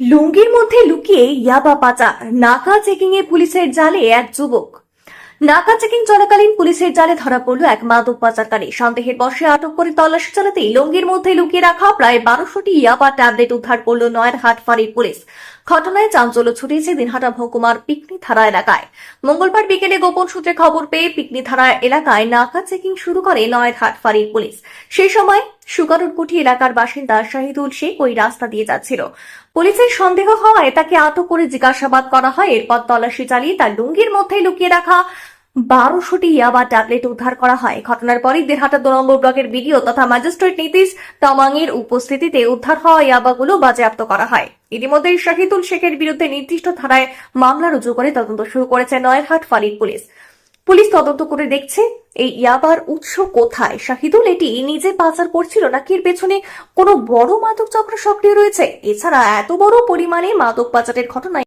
লুঙ্গির মধ্যে লুকিয়ে ইয়াবা পাচার। নাকা চেকিং এ পুলিশের জালে এক যুবক। নাকা চেকিং চলাকালীন পুলিশের জালে ধরা পড়ল এক মাদক পাচারকারী। সন্দেহের বসে আটক করে তল্লাশি চালাতেই লুঙ্গির মধ্যে লুকিয়ে রাখা প্রায় বারোশোটি ইয়াবা ট্যাবলেট উদ্ধার করল নয়ের হাট ফাঁড়ির পুলিশ। ঘটনায় চাঞ্চল্য ছুটিয়েছে দিনহাটা মহকুমার পিকনি থানা এলাকায়। মঙ্গলবার বিকেলে গোপন সূত্রে খবর পেয়ে পিকনি থানা এলাকায় নাকা চেকিং শুরু করে নয় হাট ফাঁড়ির পুলিশ। সেই সময় সুগারুরকুঠি এলাকার বাসিন্দা শাহিদুল শেখ ওই রাস্তা দিয়ে যাচ্ছিল। পুলিশের সন্দেহ হওয়ায় তাকে আটক করে জিজ্ঞাসাবাদ করা হয়, এরপর তল্লাশি চালিয়ে তার লুঙ্গির মধ্যে লুকিয়ে রাখা বারোশোটি ইয়াবা ট্যাবলেট উদ্ধার করা হয়। ঘটনার পরই দেড়হাটা দু নম্বর ব্লকের বিডিও তথা ম্যাজিস্ট্রেট নীতিশ তামাংয়ের উপস্থিতিতে উদ্ধার হওয়া ইয়াবাগুলো বাজেয়াপ্ত করা হয়। ইতিমধ্যে শাহিদুল শেখের বিরুদ্ধে নির্দিষ্ট ধারায় মামলা রুজু করে তদন্ত শুরু করেছে নয়ারহাট ফাঁড়ির পুলিশ। পুলিশ তদন্ত করে দেখছে, এই ইয়াবার উৎস কোথায়? শাহিদুল, এটি নিজে পাচার করছিল নাকি এর পেছনে কোনো বড় মাদক চক্র সক্রিয় রয়েছে? এছাড়া এত বড় পরিমাণে মাদক পাচারের ঘটনায়